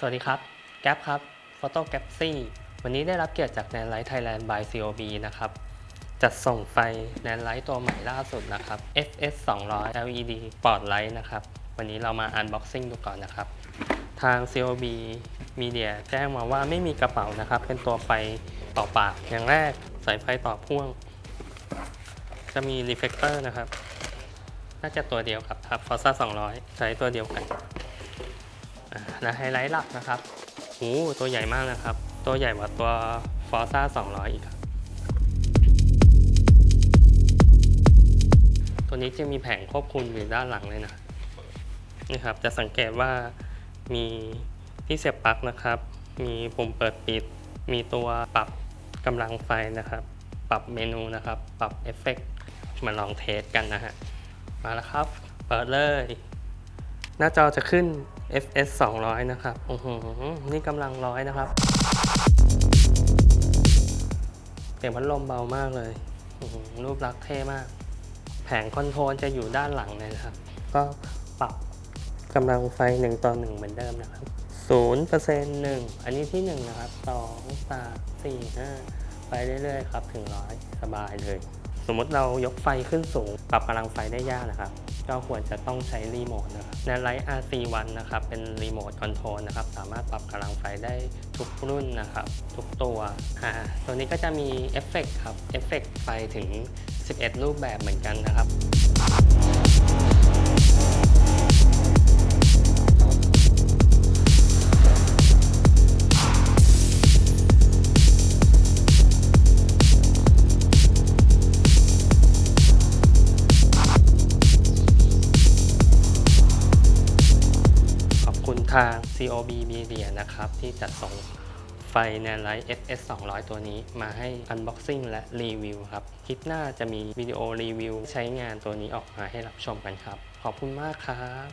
สวัสดีครับ แก๊ปครับ Photo g a p s y วันนี้ได้รับเกียรติจาก n a n Light Thailand by COB นะครับ จัดส่งไฟ n a n Light ตัวใหม่ล่าสุดนะครับ FS 200 LED Spot Light นะครับ วันนี้เรามา Unboxing ดูก่อนนะครับ ทาง COB Media แจ้งมาว่าไม่มีกระเป๋านะครับ เป็นตัวไฟต่อปาก อย่างแรกสายไฟต่อพ่วง จะมี reflector นะครับ น่าจะตัวเดียวกับครับ Forza 200 ใช้ตัวเดียวกัน อ่าและไฮไลท์หลักนะครับโอ้ตัวใหญ่มากนะครับ ตัวใหญ่กว่าตัว Forza 200 อีกครับตัวนี้จะมีแผงควบคุมอยู่ด้านหลังเลยนะนี่ครับ จะสังเกตว่ามีที่เสียบปลั๊กนะครับ มีปุ่มเปิดปิด มีตัวปรับกำลังไฟนะครับ ปรับเมนูนะครับ ปรับเอฟเฟกต์มาลองเทสกันนะฮะ มาแล้วครับ เปิดเลย หน้าจอจะขึ้น fs 200 นะครับโอ้โหนี่กำลังร้อยนะครับเสียงพัดลมเบามากเลยรูปลักษณ์เท่มาก แผงคอนโทรลจะอยู่ด้านหลังเลยนะครับ ก็ปรับกำลังไฟ 1 ต่อ 1 เหมือนเดิมนะครับ0%เปอร์เซ็นต์1อันนี้ที่ 1 นะครับ 2 3 4 5 ไปเรื่อยๆครับ ถึงร้อยสบายเลย สมมติเรายกไฟขึ้นสูง ปรับกำลังไฟได้ยากนะครับ ก็ควรจะต้องใช้รีโมทนะครับในไลท์ RC1 นะครับ เป็นรีโมทคอนโทรลนะครับ สามารถปรับกำลังไฟได้ทุกรุ่นนะครับ ทุกตัวอ่าตัวนี้ก็จะมีเอฟเฟกต์ครับ เอฟเฟกต์ไฟถึง 11 รูปแบบเหมือนกันนะครับ คุณทาง COB Media นะครับ ที่จัดส่งไฟ n a n Light FS 200 ตัวนี้มาให้ Unboxing และรีวิวครับ คลิปหน้าจะมีวิดีโอรีวิวใช้งานตัวนี้ออกมาให้รับชมกันครับ ขอบคุณมากครับ